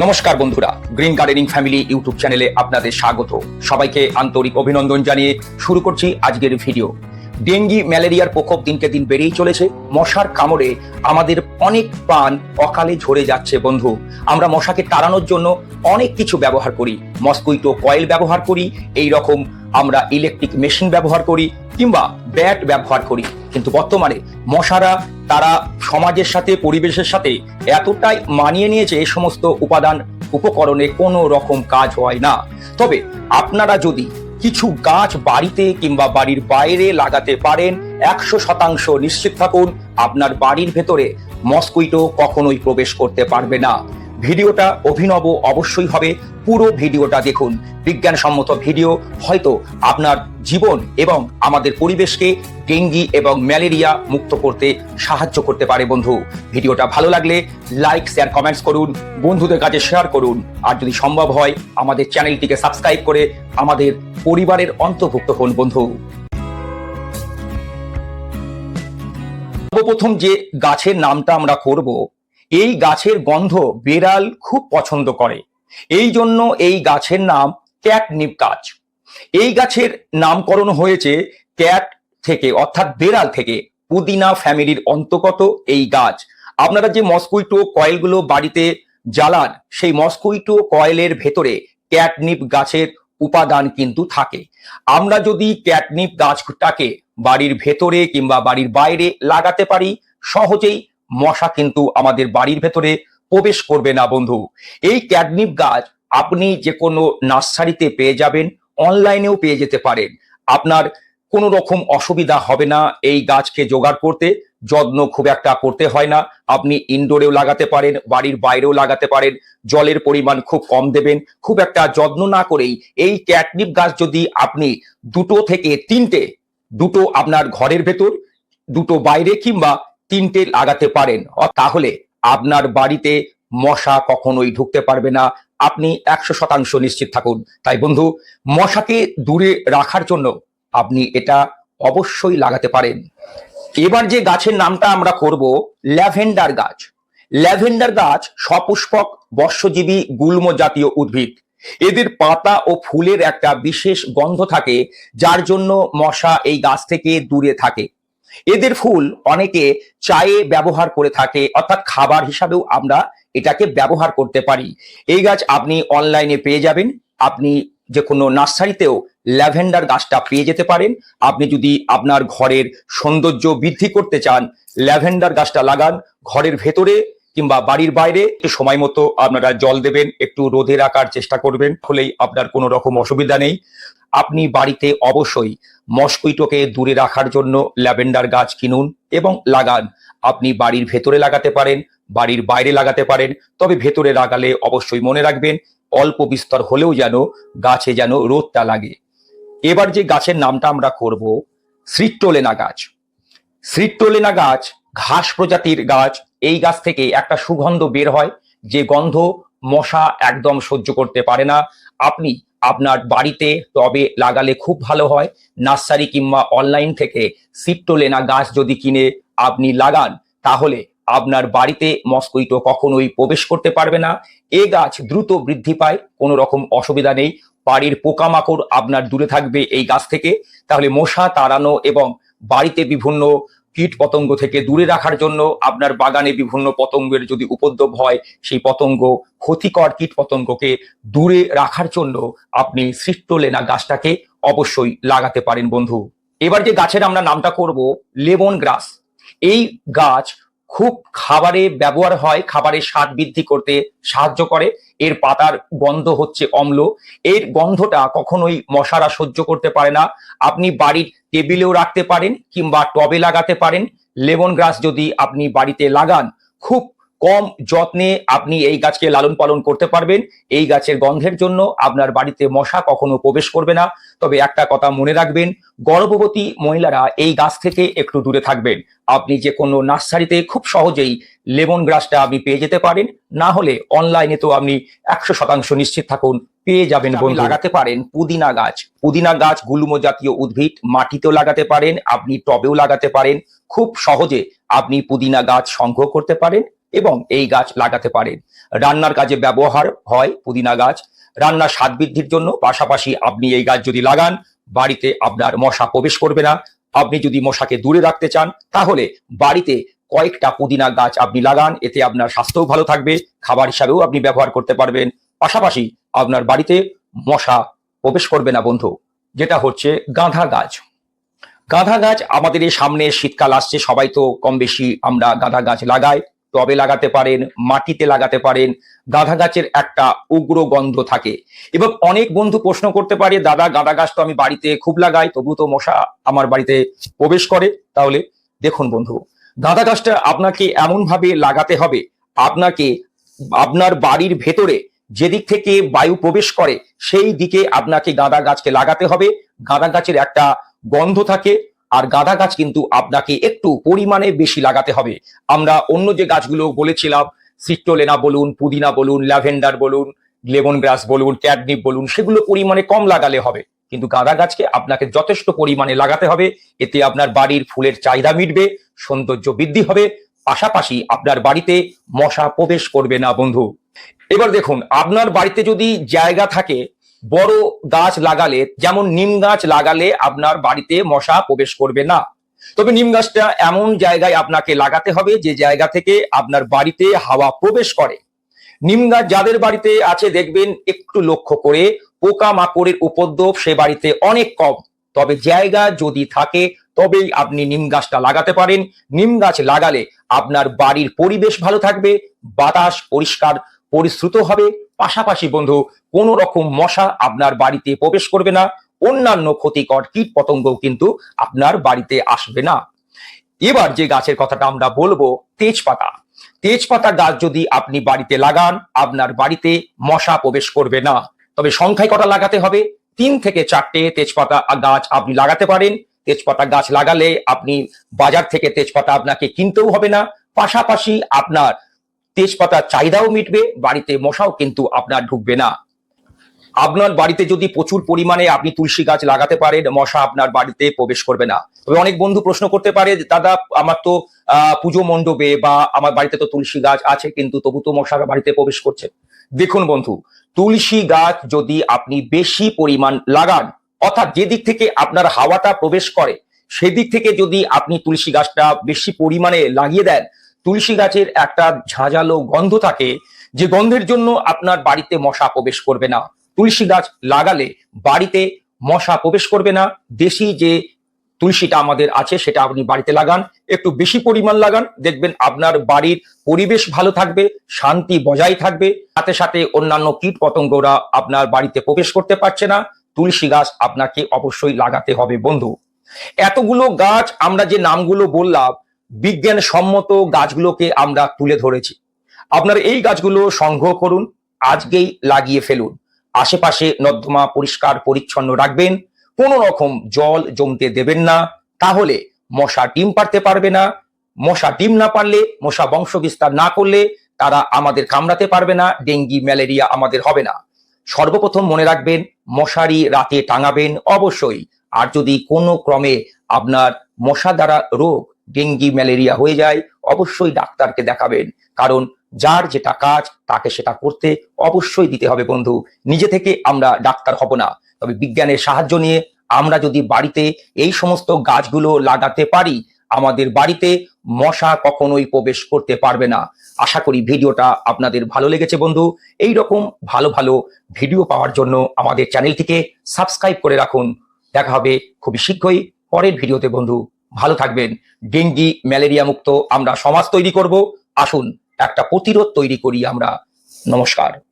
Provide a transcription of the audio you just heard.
নমস্কার বন্ধুরা green gardening family YouTube চ্যানেলে আপনাদের স্বাগত। সবাইকে আন্তরিক অভিনন্দন জানিয়ে শুরু করছি আজকের ভিডিও ডেঙ্গি, ম্যালেরিয়ার প্রকোপ দিনকে দিন বেড়েই চলেছে। মশার কামড়ে আমাদের অনেক প্রাণ অকালে ঝরে যাচ্ছে বন্ধু। আমরা মশাকে তাড়ানোর জন্য অনেক কিছু ব্যবহার করি। মস্কুইটো কয়েল ব্যবহার করি এই রকম আমরা ইলেকট্রিক মেশিন ব্যবহার করি কিংবা ব্যাট ব্যবহার করি। কিন্তু বর্তমানে মশারা তারা সমাজের সাথে, পরিবেশের সাথে এতটাই মানিয়ে নিয়েছে এই সমস্ত উপাদান উপকরণে কোনো রকম কাজ হয় না। তবে আপনারা যদি কিছু গাছ বাড়িতে কিংবা বাড়ির বাইরে লাগাতে পারেন, একশো শতাংশ নিশ্চিত থাকুন আপনার বাড়ির ভেতরে মস্কুইটো কখনোই প্রবেশ করতে পারবে না। ভিডিওটা অভিনব অবশ্যই হবে। পুরো ভিডিওটা দেখুন। বিজ্ঞানসম্মত ভিডিও। হয়তো আপনার জীবন এবং আমাদের পরিবেশকে ডেঙ্গি এবং ম্যালেরিয়া মুক্ত করতে সাহায্য করতে পারে বন্ধু। ভিডিওটা ভালো লাগলে লাইক শেয়ার কমেন্টস করুন। বন্ধুদের কাছে শেয়ার করুন। আর যদি সম্ভব হয়, আমাদের চ্যানেলটিকে সাবস্ক্রাইব করে আমাদের পরিবারের অন্তর্ভুক্ত হন বন্ধু। সর্বপ্রথম যে গাছের নামটা আমরা করব এই গাছের গন্ধ বেড়াল খুব পছন্দ করে। এই জন্য এই গাছের নাম ক্যাটনিপ গাছ এই গাছের নামকরণ হয়েছে ক্যাট থেকে, অর্থাৎ বেড়াল থেকে। পুদিনা ফ্যামিলির অন্তর্গত এই গাছ। আপনারা যে মস্কুইটো কয়েলগুলো বাড়িতে জ্বালান, সেই মস্কুইটো কয়েলের ভেতরে ক্যাটনিপ গাছের উপাদান কিন্তু থাকে। আমরা যদি ক্যাটনিপ গাছটাকে বাড়ির ভেতরে কিংবা বাড়ির বাইরে লাগাতে পারি, সহজেই মশা কিন্তু আমাদের বাড়ির ভেতরে প্রবেশ করবে না, বন্ধু। এই ক্যাডনিপ গাছ আপনি যে কোনো নার্সারিতে পেয়ে যাবেন, অনলাইনেও পেয়ে যেতে পারেন। আপনার কোনো রকম অসুবিধা হবে না এই গাছকে জোগাড় করতে, যত্ন খুব একটা করতে হয় না। আপনি ইনডোরেও লাগাতে পারেন, বাড়ির বাইরেও লাগাতে পারেন, জলের পরিমাণ খুব কম দেবেন। খুব একটা যত্ন না করেই এই ক্যাটনিপ গাছ যদি আপনি দুটো থেকে তিনটে, দুটো আপনার ঘরের ভেতর, দুটো বাইরে কিংবা তিনটে লাগাতে পারেন। তাহলে আপনার বাড়িতে মশা কখনোই ঢুকতে পারবে না। আপনি একশো শতাংশ নিশ্চিত থাকুন। তাই বন্ধু, মশাকে দূরে রাখার জন্য আপনি এটা অবশ্যই লাগাতে পারেন। এবার যে গাছের নামটা আমরা করব, ল্যাভেন্ডার গাছ। ল্যাভেন্ডার গাছ সপুষ্পক, বর্ষজীবী, গুল্ম জাতীয় উদ্ভিদ। এদের পাতা ও ফুলের একটা বিশেষ গন্ধ থাকে, যার জন্য মশা এই গাছ থেকে দূরে থাকে। এদের ফুল অনেকে চায়ে ব্যবহার করে থাকে, অর্থাৎ খাবার হিসাবেও আমরা এটাকে ব্যবহার করতে পারি। এই গাছ আপনি অনলাইনে পেয়ে যাবেন। আপনি যে কোনো নার্সারিতেও ল্যাভেন্ডার গাছটা পেয়ে যেতে পারেন। আপনি যদি আপনার ঘরের সৌন্দর্য বৃদ্ধি করতে চান, ল্যাভেন্ডার গাছটা লাগান। ঘরের ভেতরে কিংবা বাড়ির বাইরে সময় মতো আপনারা জল দেবেন, একটু রোদে রাখার চেষ্টা করবেন, হলেই আপনার কোনো রকম অসুবিধা নেই। আপনি বাড়িতে অবশ্যই মস্কুইটোকে দূরে রাখার জন্য ল্যাভেন্ডার গাছ কিনুন এবং লাগান। আপনি বাড়ির ভেতরে লাগাতে পারেন, বাড়ির বাইরে লাগাতে পারেন, তবে ভেতরে লাগালে অবশ্যই মনে রাখবেন, অল্প বিস্তর হলেও যেন গাছে যেন রোদটা লাগে। এবার যে গাছের নামটা আমরা করব শ্রিট্টোলেনা গাছ। শ্রিট্টোলেনা গাছ ঘাস প্রজাতির গাছ এই গাছ থেকে একটা সুগন্ধ বের হয়, যে গন্ধ মশা একদম সহ্য করতে পারে না। আপনি আপনার বাড়িতে টবে লাগালে খুব ভালো হয়। নার্সারি কিংবা অনলাইন থেকে সিট্টোলেনা গাছ যদি কিনে আপনি লাগান, তাহলে আপনার বাড়িতে মস্কুইটো কখনোই প্রবেশ করতে পারবে না। এ গাছ দ্রুত বৃদ্ধি পায়, কোনো রকম অসুবিধা নেই। বাড়ির পোকামাকড় আপনার দূরে থাকবে এই গাছ থেকে। তাহলে মশা তাড়ানো এবং বাড়িতে বিভিন্ন কীট পতঙ্গ থেকে দূরে রাখার জন্য আপনার বাগানে বিভিন্ন পতঙ্গের যদি উপদ্রব হয়, সেই পতঙ্গ, ক্ষতিকর কীট পতঙ্গকে দূরে রাখার জন্য আপনি সৃষ্টলেনা গাছটাকে অবশ্যই লাগাতে পারেন বন্ধু। এবার যে গাছের আমরা নামটা করব, লেমন গ্রাস। এই গাছ খুব খাবারে ব্যবহার হয় খাবারের স্বাদ বৃদ্ধি করতে সাহায্য করে। এর পাতার গন্ধ হচ্ছে অম্ল। এর গন্ধটা কখনোই মশারা সহ্য করতে পারে না। আপনি বাড়ির টেবিলেও রাখতে পারেন কিংবা টবে লাগাতে পারেন। লেমন গ্রাস যদি আপনি বাড়িতে লাগান, খুব কম যত্নে আপনি এই গাছকে লালন পালন করতে পারবেন। এই গাছের গন্ধের জন্য আপনার বাড়িতে মশা কখনো প্রবেশ করবে না। তবে একটা কথা মনে রাখবেন গর্ভবতী মহিলারা এই গাছ থেকে একটু দূরে থাকবেন। আপনি যে কোনো নার্সারিতে খুব সহজেই লেমন গ্রাসটা আপনি পেয়ে যেতে পারেন। না হলে অনলাইনে তো আপনি একশো শতাংশ নিশ্চিত থাকুন পেয়ে যাবেন বন্ধু। লাগাতে পারেন পুদিনা গাছ। পুদিনা গাছ গুল্ম জাতীয় উদ্ভিদ মাটিতেও লাগাতে পারেন আপনি টবেও লাগাতে পারেন। খুব সহজে আপনি পুদিনা গাছ সংগ্রহ করতে পারেন। এবং এই গাছ লাগাতে পারেন রান্নার কাজে ব্যবহার হয় পুদিনা গাছ। রান্নার স্বাদ বৃদ্ধির জন্য পাশাপাশি আপনি এই গাছ যদি লাগান, বাড়িতে আপনার মশা প্রবেশ করবে না। আপনি যদি মশাকে দূরে রাখতে চান, তাহলে বাড়িতে কয়েকটা পুদিনা গাছ আপনি লাগান, এতে আপনার স্বাস্থ্যও ভালো থাকবে, খাবার হিসাবেও আপনি ব্যবহার করতে পারবেন। পাশাপাশি আপনার বাড়িতে মশা প্রবেশ করবে না বন্ধু, যেটা হচ্ছে গাঁধা গাছ। গাঁধা গাছ আমাদের এই সামনে শীতকাল আসছে, সবাই তো কম বেশি আমরা গাঁধা গাছ লাগাই। টবে লাগাতে পারেন, মাটিতে লাগাতে পারেন, গাঁধা গাছের একটা উগ্র গন্ধ থাকে। এবং অনেক বন্ধু প্রশ্ন করতে পারে, দাদা গাঁদা গাছ তো আমি বাড়িতে খুব লাগাই তবু তো মশা আমার বাড়িতে প্রবেশ করে। তাহলে দেখুন বন্ধু গাঁদা গাছটা আপনাকে এমন ভাবে লাগাতে হবে, আপনাকে, আপনার বাড়ির ভেতরে যেদিক থেকে বায়ু প্রবেশ করে, সেই দিকে আপনাকে গাঁদা গাছকে লাগাতে হবে। গাঁদা গাছের একটা গন্ধ থাকে আর গাঁদা গাছ কিন্তু আপনাকে একটু পরিমাণে বেশি লাগাতে হবে। আমরা অন্য যে গাছগুলো বলেছিলাম সিট্টোলেনা বলুন, পুদিনা বলুন, ল্যাভেন্ডার বলুন লেমন গ্রাস বলুন, ক্যাডনিপ বলুন, সেগুলো পরিমাণে কম লাগালে হবে। কিন্তু গাঁদা গাছকে আপনাকে যথেষ্ট পরিমাণে লাগাতে হবে। এতে আপনার বাড়ির ফুলের চাহিদা মিটবে, সৌন্দর্য বৃদ্ধি হবে। পাশাপাশি আপনার বাড়িতে মশা প্রবেশ করবে না, বন্ধু। এবার দেখুন, আপনার বাড়িতে যদি জায়গা থাকে বড় গাছ লাগালে, যেমন নিম গাছ লাগালে আপনার বাড়িতে মশা প্রবেশ করবে না। তবে নিম গাছটা এমন জায়গায় আপনাকে লাগাতে হবে যে জায়গা থেকে আপনার বাড়িতে হাওয়া প্রবেশ করে। নিম গাছ যাদের বাড়িতে আছে দেখবেন একটু লক্ষ্য করে পোকা মাকড়ের উপদ্রব সে বাড়িতে অনেক কম। তবে জায়গা যদি থাকে, তবেই আপনি নিম গাছটা লাগাতে পারেন। নিম গাছ লাগালে আপনার বাড়ির পরিবেশ ভালো থাকবে, বাতাস পরিষ্কার পরিশ্রুত হবে। পাশাপাশি বন্ধু, কোন রকম মশা আপনার বাড়িতে প্রবেশ করবে না। অন্যান্য ক্ষতিকর কীট পতঙ্গও কিন্তু আপনার বাড়িতে আসবে না। এবার যে গাছের কথাটা আমরা বলব, তেজপাতা। তেজপাতা গাছ যদি আপনি বাড়িতে লাগান, আপনার বাড়িতে মশা প্রবেশ করবে না। তবে সংখ্যায় কটা লাগাতে হবে? তিন থেকে চারটে তেজপাতা গাছ আপনি লাগাতে পারেন। তেজপাতা গাছ লাগালে আপনি বাজার থেকে তেজপাতা আপনাকে কিনতেও হবে না। পাশাপাশি আপনার তেজপাতার চাহিদাও মিটবে, বাড়িতে মশাও কিন্তু আপনার ঢুকবে না। আপনার বাড়িতে যদি প্রচুর পরিমাণে আপনি তুলসী গাছ লাগাতে পারেন, মশা আপনার বাড়িতে প্রবেশ করবে না। তবে অনেক বন্ধু প্রশ্ন করতে পারে দাদা, আমার তো পুজো মণ্ডপে বা আমার বাড়িতে তো তুলসী গাছ আছে, কিন্তু তবু তো মশা বাড়িতে প্রবেশ করছে। দেখুন বন্ধু, তুলসী গাছ যদি আপনি বেশি পরিমাণ লাগান, অর্থাৎ যে দিক থেকে আপনার হাওয়াটা প্রবেশ করে, সেদিক থেকে যদি আপনি তুলসী গাছটা বেশি পরিমাণে লাগিয়ে দেন তুলসী গাছের একটা ঝাঁঝালো গন্ধ থাকে, যে গন্ধের জন্য আপনার বাড়িতে মশা প্রবেশ করবে না। তুলসী গাছ লাগালে বাড়িতে মশা প্রবেশ করবে না। দেশি যে তুলসীটা আমাদের আছে, সেটা আপনি বাড়িতে লাগান। একটু বেশি পরিমাণ লাগান। দেখবেন আপনার বাড়ির পরিবেশ ভালো থাকবে, শান্তি বজায় থাকবে। সাথে সাথে অন্যান্য কীট পতঙ্গরা আপনার বাড়িতে প্রবেশ করতে পারছে না। তুলসী গাছ আপনাকে অবশ্যই লাগাতে হবে, বন্ধু। এতগুলো গাছ, আমরা যে নামগুলো বললাম বিজ্ঞান সম্মত গাছগুলোকে আমরা তুলে ধরেছি। আপনার এই গাছগুলো সংগ্রহ করুন, আজকেই লাগিয়ে ফেলুন। আশেপাশে নর্দমা পরিষ্কার পরিচ্ছন্ন রাখবেন, কোনো রকম জল জমতে দেবেন না, তাহলে মশা ডিম পারতে পারবে না। মশা ডিম না পারলে মশা বংশ বিস্তার না করলে তারা আমাদের কামড়াতে পারবে না, ডেঙ্গি, ম্যালেরিয়া আমাদের হবে না। সর্বপ্রথম মনে রাখবেন, মশারি রাতে টাঙাবেন অবশ্যই। আর যদি কোনো ক্রমে আপনার মশা দ্বারা রোগ ডেঙ্গি, ম্যালেরিয়া হয়ে যায়, অবশ্যই ডাক্তারকে দেখাবেন। কারণ যার যেটা কাজ, তাকে সেটা করতে অবশ্যই দিতে হবে বন্ধু। নিজে থেকে আমরা ডাক্তার হব না। তবে বিজ্ঞানের সাহায্য নিয়ে আমরা যদি বাড়িতে এই সমস্ত গাছগুলো লাগাতে পারি, আমাদের বাড়িতে মশা কখনোই প্রবেশ করতে পারবে না। আশা করি ভিডিওটা আপনাদের ভালো লেগেছে বন্ধু। এই রকম ভালো ভালো ভিডিও পাওয়ার জন্য আমাদের চ্যানেলটিকে সাবস্ক্রাইব করে রাখুন। দেখা হবে খুবই শীঘ্রই পরের ভিডিওতে বন্ধু। ভালো থাকবেন। ডেঙ্গি, ম্যালেরিয়া মুক্ত আমরা সমাজ তৈরি করব। আসুন, একটা প্রতিরোধ তৈরি করি আমরা। নমস্কার।